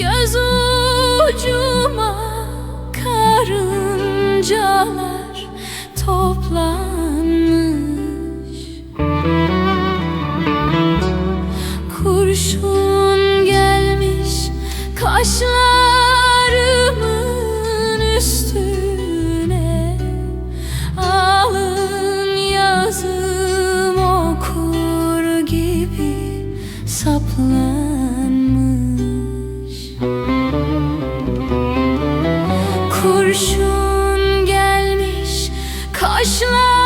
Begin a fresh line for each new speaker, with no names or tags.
Göz ucuma karıncalar toplanmış. Kurşun gelmiş kaşlarımın üstüne. Alın yazım okur gibi saplanmış. Taşlar